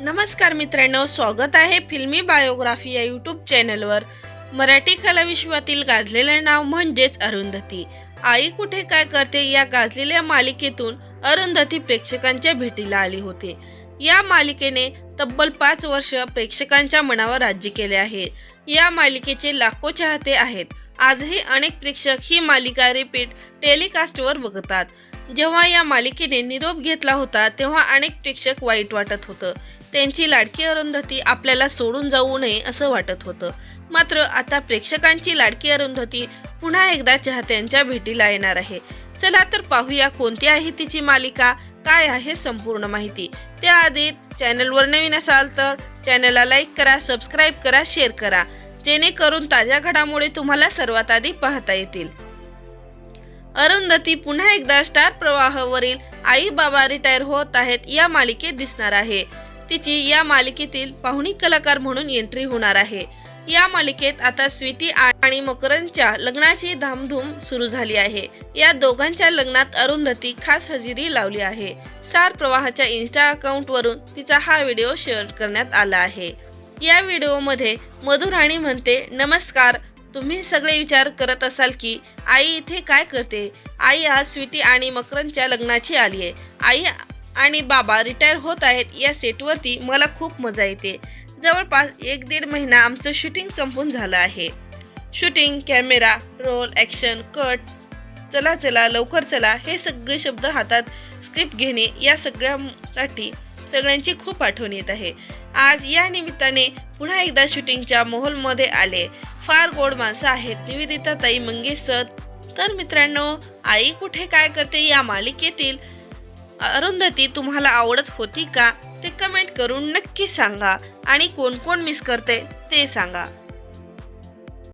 नमस्कार मित्रांनो स्वागत आहे फिल्मी बायोग्राफी या यूट्यूब चॅनलवर. मराठी कलाविश्वातील गाजलेलं नाव म्हणजेच अरुंधती. आई कुठे काय करते या गाजलेल्या मालिकेतून अरुंधती प्रेक्षकांच्या भेटीला आली होती. या मालिकेने तब्बल पाच वर्ष प्रेक्षकांच्या मनावर राज्य केले आहे. या मालिकेचे लाखो चाहते आहेत. आजही अनेक प्रेक्षक ही मालिका रिपीट टेलिकास्टवर बघतात. जेव्हा या मालिकेने निरोप घेतला होता तेव्हा अनेक प्रेक्षक वाईट वाटत होतं. त्यांची लाडकी अरुंधती आपल्याला सोडून जाऊ नये असं वाटत होतं. मात्र आता प्रेक्षकांची लाडकी अरुंधती पुन्हा एकदा चाहत्यांच्या भेटीला येणार आहे. चला तर पाहूया कोणती आहे तिची मालिका काय आहे संपूर्ण माहिती. त्याआधी चॅनलवर नवीन असाल तर चॅनलला लाईक करा सबस्क्राईब करा शेअर करा. जेणेकरून ताज्या घडामोडी तुम्हाला सर्वात आधी पाहता येतील. अरुंधती पुन्हा एकदा स्टार प्रवाहावरील आई बाबा रिटायर होत आहेत या मालिकेत दिसणार आहे. तिची या मालिकेतील पाहुणी कलाकार म्हणून एंट्री होणार आहे. या मालिकेत आता स्वीटी आणि मकरंदच्या लग्नाची धामधूम सुरू झाली आहे. या दोघांच्या लग्नात अरुंधती खास हजेरी लावली आहे. स्टार प्रवाहाच्या इन्स्टा अकाउंटवरून तिचा हा व्हिडिओ शेअर करण्यात आला आहे. या व्हिडिओमध्ये मधुराणी म्हणते नमस्कार तुम्ही सगळे विचार करत असाल की आई इथे काय करते? आई आज स्वीटी आणि मकरंदच्या लग्नाची आली आहे आई आणि बाबा रिटायर होत आहेत या सेटवरती मला खूप मजा येते. जवळपास एक दीड महिना आमचं शूटिंग संपून झालं आहे. Shooting camera roll action cut चला चला लवकर चला हे सगळे शब्द हातात स्क्रिप्ट घेणे या सगळ्यासाठी सगळ्यांची खूप आठवण येत आहे. आज या निमित्ताने पुन्हा एकदा शूटिंगच्या मोहोलमध्ये आले. फार गोड माणसं आहेत निवेदिता ताई मंगेश सर तर मित्रांनो आई कुठे काय करते या मालिकेतील अरुंधती तुम्हाला आवडत होती का ते कमेंट करून नक्की सांगा. आणि कोण कोण मिस करते ते सांगा.